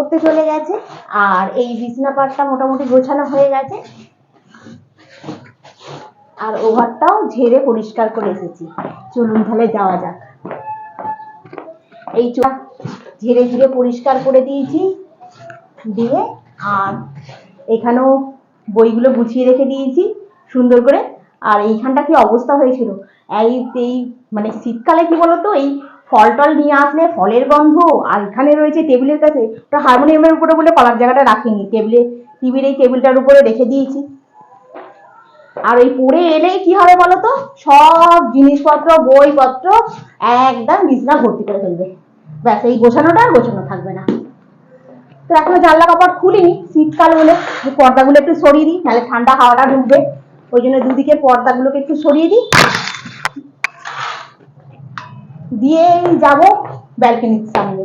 পড়তে চলে গেছে, আর এই বিছনা পাটটা মোটামুটি গোছানো হয়ে গেছে। আর ওভারটাও ঝেড়ে পরিষ্কার করে এসেছি। চলুন তাহলে যাওয়া যাক। এই চোখ ঝেড়ে ঝেড়ে পরিষ্কার করে দিয়েছি দিয়ে, আর এখানেও বইগুলো গুছিয়ে রেখে দিয়েছি সুন্দর করে। আর এইখানটা কি অবস্থা হয়েছিল? এই মানে শীতকালে কি বলতো? এই ফল টল নিয়ে আসলে ফলের গন্ধ। আর এখানে রয়েছে টেবিলের কাছে। ওটা হারমোনিয়ামের উপরে বলে কলার জায়গাটা রাখিনি। টেবিলে, টিভির এই টেবিলটার উপরে রেখে দিয়েছি। আর ওই পড়ে এলেই কি হবে বলতো? সব জিনিসপত্র, বইপত্র একদম বিছনা ভর্তি করে ফেলবে। ব্যাস, এই গোছানোটা আর গোছানো থাকবে না। তো এখনও জানলা কাপড় খুলিনি, শীতকাল যে পর্দাগুলো একটু সরিয়ে দিই, নাহলে ঠান্ডা হাওয়াটা ঢুকবে। ওই জন্য দুদিকে পর্দাগুলোকে একটু সরিয়ে দিই। দিয়ে যাব ব্যালকনির সামনে।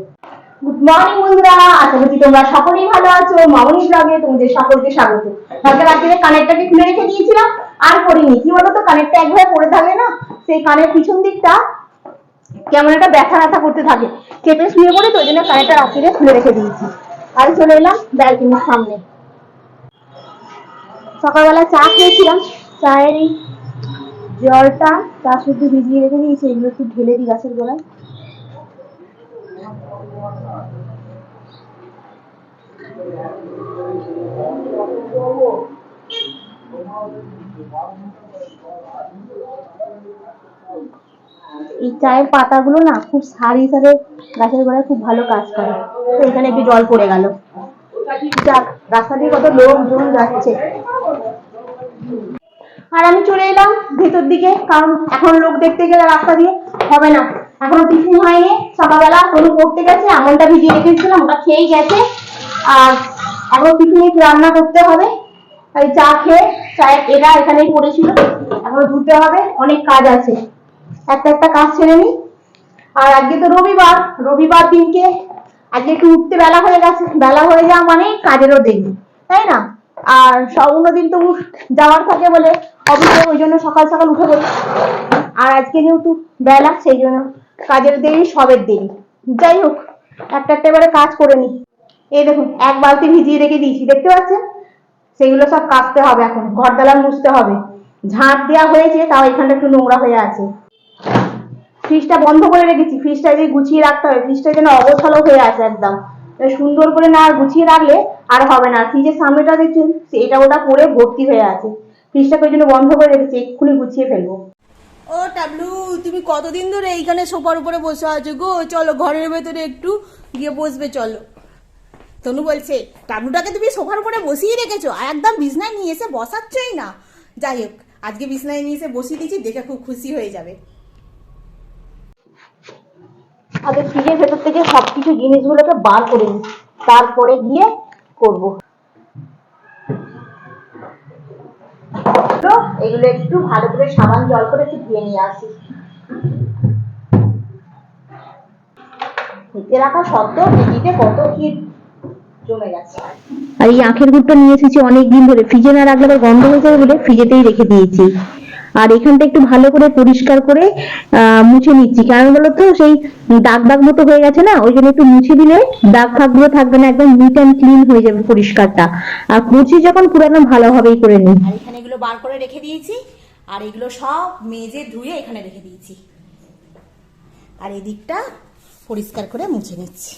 গুড মর্নিং বন্ধুরা, আশা করছি তোমরা সকলেই ভালো আছো। মামনি ব্লগে তোমাদের সকলকে স্বাগত। কালকে রাত্রে কানেরটাকে খুলে রেখে দিয়েছিলাম, আর করিনি। কি বলতো কানেরটা একভাবে পড়ে থাকে না, সেই কানের পিছন দিকটা কেমন একটা ব্যথা ব্যথা করতে থাকে। চেপে শুয়ে পড়ে তো, ওই জন্য কানেরটা রাত্রিরে খুলে রেখে দিয়েছি। আর চলে এলাম ব্যালকনির সামনে। সকালবেলা চা খেয়েছিলাম, চায়ের এই জলটা চা শুদ্ধ ভিজিয়ে রেখে দিয়েছি, এগুলো একটু ঢেলে দিই গাছের গোড়ায়। এই চায়ের পাতাগুলো না খুব সারি সারে গাছের গোড়ায় খুব ভালো কাজ করে। তো এখানে একটু জল পড়ে গেল। যাক, রাস্তা দিয়ে কত লোকজন যাচ্ছে। আর আমি চলে এলাম ভেতর দিকে, কারণ এখন লোক দেখতে গেলে রাস্তা দিয়ে হবে না। এখনও টিফিন হয়নি, সকালবেলা কোনো পড়তে গেছে আমনটা ভিজিয়ে রেখেছিলাম, ওটা খেয়েই গেছে। আর এখন টিফিনে রান্না করতে হবে? তাই চা খেয়ে, চায়ের এটা এখানেই পড়েছিল, এখনও ধুতে হবে, অনেক কাজ আছে। একটা একটা কাজ ছেড়ে নিই। আর আজকে তো রবিবার রবিবার দিনকে আজকে একটু উঠতে বেলা হয়ে গেছে, বেলা হয়ে যাওয়া মানে কাজেরও দেরি, তাই না? আর সব দিন তো যাওয়ার থাকে বলে অফিসে ওই জন্য সকাল সকাল উঠে পড়ি। আর আজকে যেহেতু বেলা, সেই জন্য কাজের দেরি, সবের দেরি। যাই হোক, একটা একটা এবারে কাজ করে নি এই দেখুন, এক বালতি ভিজিয়ে রেখে দিয়েছি, দেখতে পাচ্ছেন? সেগুলো সব কাচতে হবে এখন ঘর দালান মুছতে হবে। ঝাঁট দেওয়া হয়েছে, তাও এখানটা একটু নোংরা হয়ে আছে। ফ্রিজটা বন্ধ করে রেখেছি, ফ্রিজটা যে গুছিয়ে রাখতে হবে, ফ্রিজটা যেন অবসালো হয়ে আছে একদম। সুন্দর করে না গুছিয়ে রাখলে আর হবে না। ফ্রিজের সামনেটা দেখছেন এটা ওটা পরে ভর্তি হয়ে আছে। ফ্রিজটাকে ওই জন্য বন্ধ করে রেখেছি এক্ষুনি গুছিয়ে ফেলব। ও টাবলু তুমি কতদিন ধরে এইখানে সোফার উপরে বসে আছো গো? চলো ঘরের ভেতরে একটু গিয়ে বসবে চলো। তনু বলছে টাবলুটাকে তুমি সোফার উপরে বসিয়ে রেখেছো? আর একদম বিছনায় নিয়ে এসে বসাচ্ছই না? যাই হোক আজকে বিছনায় নিয়ে এসে বসিয়ে দিয়েছি দেখে খুব খুশি হয়ে যাবে। আগে ফ্রিজের ভেতর থেকে সবকিছু জিনিসগুলোকে বার করে নিই তারপরে গিয়ে করব। তো এগুলো একটু ভালো করে সাবান জল করে একটু ধুয়ে নিয়ে আসি। ভিজে রাখা সত্ত্বেও ফ্রিজে কত কি জমে গেছে। আর এই আখের গুড়টা নিয়ে এসেছি অনেক দিন ধরে। ফ্রিজে না রাখলে আবার গন্ধ হয়ে যাবে বলে ফ্রিজেতেই রেখে দিয়েছি। আর এখানটা একটু ভালো করে পরিষ্কার করে আহ, মুছে নিচ্ছি। কারণ বলতো সেই দাগ দাগ মতো হয়ে গেছে না ওই জন্য একটু মুছে দিলে দাগ ফাগগুলো থাকবে না একদম নিট অ্যান্ড ক্লিন হয়ে যাবে পরিষ্কারটা। আর মুছি যখন পুরো একদম ভালোভাবেই করে নিই এগুলো বার করে রেখে দিয়েছি। আর এগুলো সব মেজে ধুয়ে এখানে রেখে দিয়েছি। আর এদিকটা পরিষ্কার করে মুছে নিচ্ছি।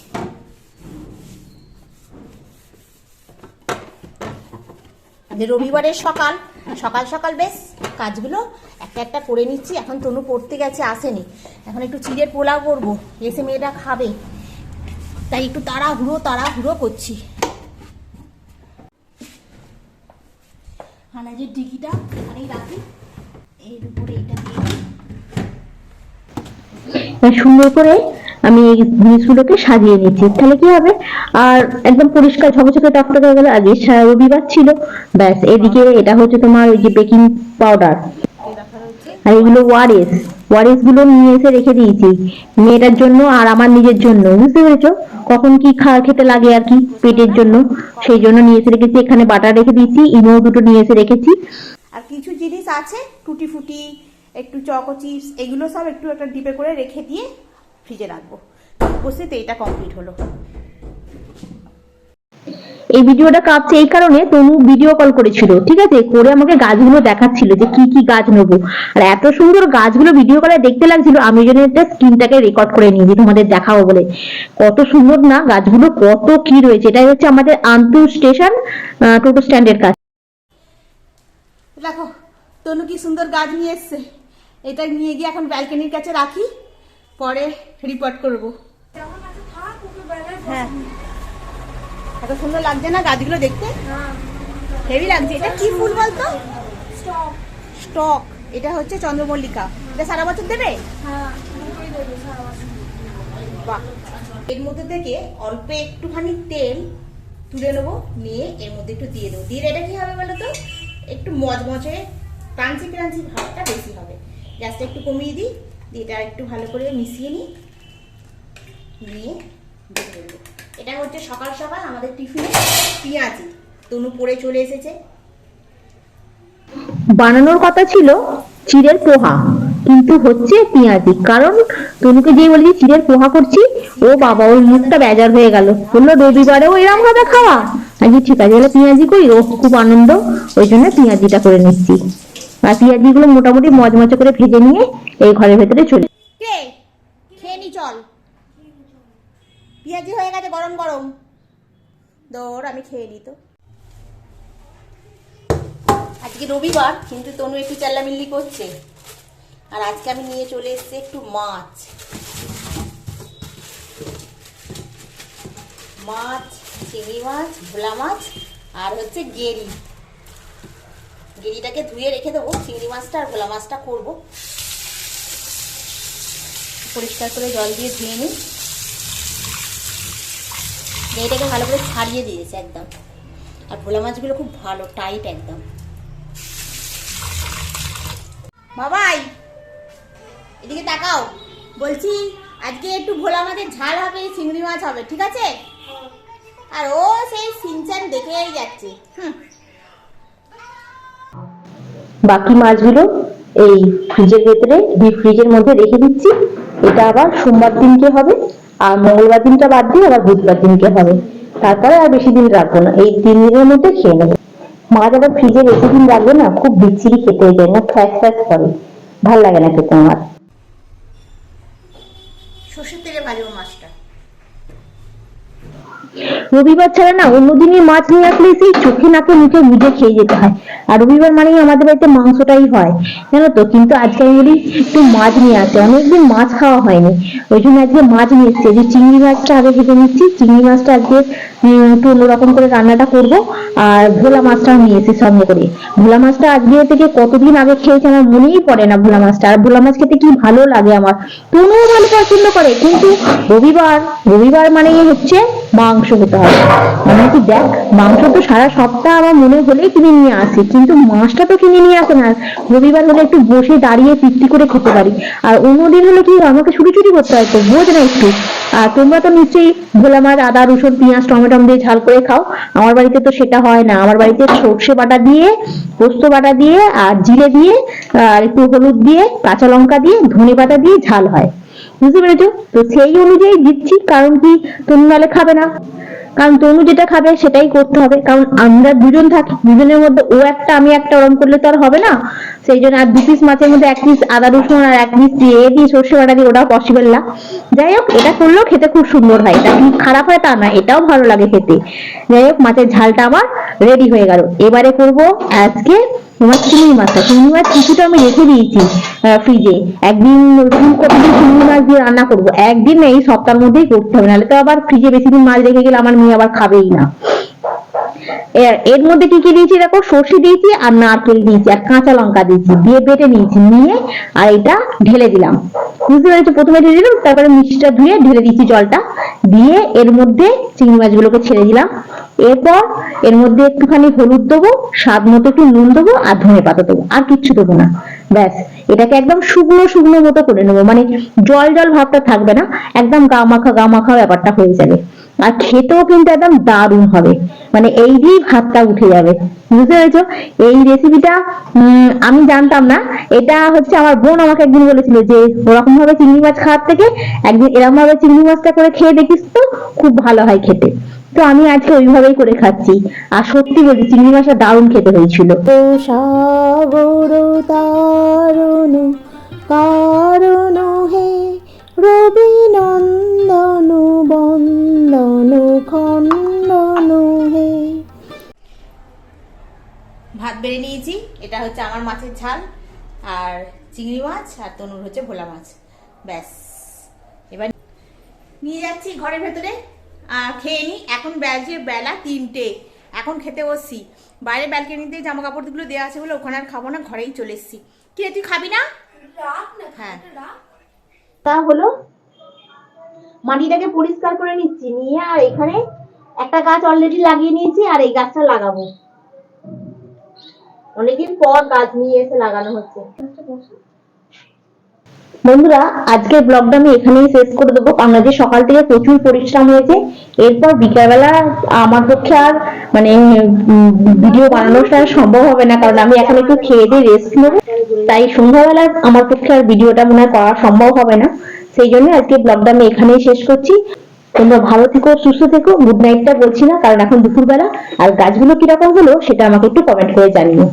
রবিবারের সকাল সকাল সকাল বেশ কাজগুলো একটা একটা করে নিচ্ছি। এখন তনু পড়তে গেছে, আসেনি। এখন একটু চিড়ের পোলাও করব, এসে মেয়েটা খাবে। তাই একটু তাড়াহুড়ো তাড়াহুড়ো করছি। হানাজের ডিগিটা এখানেই রাখি। এর উপরে এটা দিয়ে। সুন্দর করে আমি এই জিনিসগুলোকে সাজিয়ে নিচ্ছি তাহলে কি হবে? আর একদম পরিষ্কার ঝকঝকে টকটকে হয়ে গেল। আগে সারা রবিবার ছিল। ব্যাস, এদিকে এটা হচ্ছে তোমার ওই যে বেকিং পাউডার এই আর এগুলো ওয়ারেস। ওয়ারেসগুলো নিয়ে এসে রেখে দিয়েছি। মেয়েটার জন্য আর আমার নিজের জন্য। বুঝতে পেরেছ? কখন কি খাওয়া খেতে লাগে আর কি পেটের জন্য। সেই জন্য নিয়ে এসে রেখেছি। এখানে বাটার রেখে দিয়েছি ইনো দুটো নিয়ে এসে রেখেছি। আর কিছু জিনিস আছে টুটি ফুটি একটু চকো চিপস, এগুলো সব একটু একটা ডিপে করে রেখে দিয়ে ফ্রিজে রাখব। বসে তো এটা কমপ্লিট হলো। এই ভিডিওটা কাঁপছে এই কারণে তনু ভিডিও কল করেছিল ঠিক আছে? করে আমাকে গাছগুলো দেখাচ্ছিল যে কি কি গাছ নেব। আর এত সুন্দর গাছগুলো ভিডিও কলে দেখতে লাগছিল আমি জন্য একটা স্ক্রিনটাকে রেকর্ড করে নিয়েছি তোমাদের দেখাবো বলে। কত সুন্দর না গাছগুলো কত কি রয়েছে? এটাই হচ্ছে আমাদের আন্তর স্টেশন টোটো স্ট্যান্ডের কাছে। দেখো তনু কি সুন্দর গাছ নিয়ে এসছে। এটা নিয়ে গিয়ে এখন ব্যালকনির কাছে রাখি পরে রিপোর্ট করব। হ্যাঁ। এত সুন্দর লাগছে না গাছগুলো দেখতে? হেভি লাগছে। এটা কি ফুল বলতো? স্টক। এটা হচ্ছে চন্দ্রমল্লিকা। এটা সারা বছর দেবে? বাহ। এর মধ্যে থেকে অল্প একটুখানি তেল তুলে নেব নিয়ে এর মধ্যে একটু দিয়ে দেবো। দিয়ে এটা কি হবে বলো তো একটু মজমজে ক্রাঞ্চি ক্রাঞ্চি ভাবটা বেশি হবে। গ্যাসটা একটু কমিয়ে দিই। দিয়ে এটা একটু ভালো করে মিশিয়ে নিই। নিয়ে দিয়ে দেবো এটা হচ্ছে সকাল সকাল আমাদের টিফিনে পেঁয়াজি। তনু পরে চলে এসেছে। বানানোর কথা ছিল চিড়ের পোহা কিন্তু হচ্ছে পেঁয়াজি। কারণ তনুকে যে বলি চিড়ের পোহা করছি ও বাবা ওর মুখটা বেজার হয়ে গেল। বলল রবিবারেও এরম ভাবে খাওয়া? আজকে ঠিক আছে বলে পেঁয়াজি করি। ও খুব আনন্দ ওই জন্য পেঁয়াজিটা করে নিচ্ছি। আর পেঁয়াজি গুলো মোটামুটি মজমচে করে ভেজে নিয়ে এই ঘরের ভেতরে চলে খেয়ে নি চল। পেঁয়াজি হয়ে গেছে, গরম গরম। দৌড়, আমি খেয়ে নিই তো। আজকে রবিবার, কিন্তু তনু একটু চেল্লামিল্লি করছে। আর আজকে আমি নিয়ে চলে এসেছি একটু মাছ। মাছ, চিংড়ি মাছ, ভোলা মাছ, আর হচ্ছে গেরি। গেরিটাকে ধুয়ে রেখে দেবো, চিংড়ি মাছটা আর ভোলা মাছটা করব। পরিষ্কার করে জল দিয়ে ধুয়ে নিই। এটাকে ভালো করে ছাড়িয়ে দিয়েছে একদম। আর ভোলা মাছগুলো খুব ভালো টাইট একদম। বাবাই, এদিকে তাকাও। বলছি, আজকে একটু ভোলা মাছের ঝাল হবে, চিংড়ি মাছ হবে, ঠিক আছে? আর ও সেই সিনচান দেখেই যাচ্ছে। বাকি মাছগুলো এই ফ্রিজের ভেতরে ডিপ ফ্রিজের মধ্যে রেখে দিচ্ছি। এটা আবার সোমবার দিনকে হবে, আর মঙ্গলবার দিনটা বাদ দিয়ে আবার বুধবার দিনকে হবে। তারপরে আর বেশি দিন রাখব না, এই তিন দিনের মধ্যে খেয়ে নেব। মাছ আবার ফ্রিজে বেশি দিন রাখবে না, খুব বিচ্ছিরি খেতে হয়ে যায় না ফ্যাস ফ্যাস করে। ভালো লাগে না খেতে আমার। সর্ষের তেলে ভাজবো মাছটা রবিবার ছাড়া না অন্যদিনই মাছ নিয়ে আসলে সেই চোখে নাকে মুখে বুঝে খেয়ে যেতে হয়। আর রবিবার মানেই আমাদের বাড়িতে মাংসটাই হয়, জানো তো? কিন্তু আজকে আমি বলি, একটু মাছ নিয়ে আসে। অনেকদিন মাছ খাওয়া হয়নি। ওই জন্য আজকে মাছ নিয়ে এসছে। যে চিংড়ি মাছটা আগে ভেজে নিচ্ছি। চিংড়ি মাছটা আজকে একটু অন্যরকম করে রান্নাটা করব। আর ভোলা মাছটাও নিয়ে এসেছি সঙ্গে করে। ভোলা মাছটা আজকে থেকে কতদিন আগে খেয়েছি আমার মনেই পড়ে না ভোলা মাছটা। আর ভোলা মাছ খেতে কি ভালো লাগে আমার? তনুও ভালো পছন্দ করে। কিন্তু রবিবার রবিবার মানেই হচ্ছে মাংস। হতে হবে মানে কি দেখ, মাংস তো সারা সপ্তাহ আমার মনে হলেই কিনে নিয়ে আসে, কিন্তু মাছটা তো কিনে নিয়ে আসে না। রবিবার হলে একটু বসে দাঁড়িয়ে তৃপ্তি করে খেতে পারি। আর অন্যদিন হলে কি আমাকে ছুটি ছুটি করতে হয় তো, বোঝ না একটু। আর তোমরা তো নিশ্চয়ই ভোলা মাছ, আদা, রসুন, পেঁয়াজ, টমেটো দিয়ে ঝাল করে খাও। আমার বাড়িতে তো সেটা হয় না। আমার বাড়িতে সর্ষে বাটা দিয়ে, পোস্ত বাটা দিয়ে, আর জিরে দিয়ে, আর একটু হলুদ দিয়ে, কাঁচা লঙ্কা দিয়ে, ধনে পাতা দিয়ে ঝাল হয়। বুঝতে পেরেছ? তো সেই অনুযায়ী দিচ্ছি, কারণ কি তনু নালে খাবে না। কারণ তনু যেটা খাবে সেটাই করতে হবে। কারণ আমরা দুজন থাকি, দুজনের মধ্যে ও একটা, আমি একটা ওরম করলে তো আর হবে না। সেই জন্য আর দু পিস মাছের মধ্যে এক পিস আদা রসুন আর এক পিস দিয়ে দিয়ে সর্ষে বাটা দিয়ে ওটাও পসিবল না। যাই হোক, এটা করলেও খেতে খুব সুন্দর হয়। এটা খারাপ হয় তা না, এটাও ভালো লাগে খেতে। যাই হোক, মাছের ঝালটা আমার রেডি হয়ে গেল। এবারে করব আজকে তোমার চিংড়ি মাছটা। চিংড়ি মাছ কিছুটা আমি রেখে দিয়েছি ফ্রিজে একদিন ফুলকপি চিংড়ি মাছ দিয়ে রান্না করব। একদিন এই সপ্তাহের মধ্যেই করতে হবে, নাহলে তো আবার ফ্রিজে বেশি দিন মাছ রেখে গেলে আমার মেয়ে আবার খাবেই না। এর- মধ্যে কি কি দিয়েছি দেখো? সর্ষে দিয়েছি আর নারকেল দিয়েছি আর কাঁচা লঙ্কা দিয়েছি। দিয়ে বেটে নিয়েছি, নিয়ে আর এটা ঢেলে দিলাম। বুঝতে পেরেছ? প্রথমে ঢেলে দিলাম, তারপরে মিষ্টিটা ধুয়ে ঢেলে দিয়েছি জলটা। দিয়ে এর মধ্যে চিংড়ি মাছগুলোকে ছেড়ে দিলাম। এরপর এর মধ্যে একটুখানি হলুদ দেবো, স্বাদ মতো একটু নুন দেবো আর ধনে পাতা দেবো। আর কিচ্ছু দেবো না। ব্যাস, এটাকে একদম শুকনো শুকনো মতো করে নেব। মানে জল জল ভাবটা থাকবে না, একদম গা মাখা গা মাখা ব্যাপারটা হয়ে যাবে। আর খেতেও কিন্তু একদম দারুণ হবে। মানে এই দিয়েই ভাতটা উঠে যাবে। বুঝতে পেরেছ? এই রেসিপিটা আমি জানতাম না। এটা হচ্ছে আমার বোন আমাকে একদিন বলেছিল যে ওরকম ভাবে চিংড়ি মাছ খাওয়ার থেকে একদিন এরকম ভাবে চিংড়ি মাছটা করে খেয়ে দেখিস তো, খুব ভালো হয় খেতে। তো আমি আজকে ওইভাবেই করে খাচ্ছি। আর সত্যি বলছি চিংড়ি মাছটা দারুণ খেতে হয়েছিল। সাগর তারণ কারণ হে রবি নন্দন বন্দন খন্দন হে। ভাত বেড়ে নিয়েছি এটা হচ্ছে আমার মাছের ঝাল আর চিংড়ি মাছ আর তনুর হচ্ছে ভোলা মাছ। ব্যাস। এবার নিয়ে যাচ্ছি ঘরের ভেতরে। খেয়ে নিই এখন বাজে বেলা তিনটে। এখন খেতে বসছি। বাইরে ব্যালকনিতে জামা কাপড়গুলো দেওয়া আছে বলে ওখানে আর খাব না ঘরেই চলে এসছি। কি তুই খাবি না? হ্যাঁ। তা হলো মাটিটাকে পরিষ্কার করে নিচ্ছি। নিয়ে আর এখানে একটা গাছ অলরেডি লাগিয়ে নিয়েছি আর এই গাছটা লাগাবো। অনেকদিন পর গাছ নিয়ে এসে লাগানো হচ্ছে। বন্ধুরা, আজকের ব্লগটা আমি এখানেই শেষ করে দেবো। কারণ আজকে সকাল থেকে প্রচুর পরিশ্রম হয়েছে। এরপর বিকালবেলা আমার পক্ষে আর মানে ভিডিও বানানোটা সম্ভব হবে না, কারণ আমি এখন একটু খেয়ে দিয়ে রেস্ট নেব। তাই সন্ধ্যাবেলা আমার পক্ষে আর ভিডিওটা মনে করা সম্ভব হবে না। সেই জন্য আজকে ব্লগটা আমি এখানেই শেষ করছি। তোমরা ভালো থেকো, সুস্থ থেকো গুড নাইটটা বলছি না, কারণ এখন দুপুরবেলা। আর গাছগুলো কীরকম হলো, সেটা আমাকে একটু কমেন্ট করে জানিও।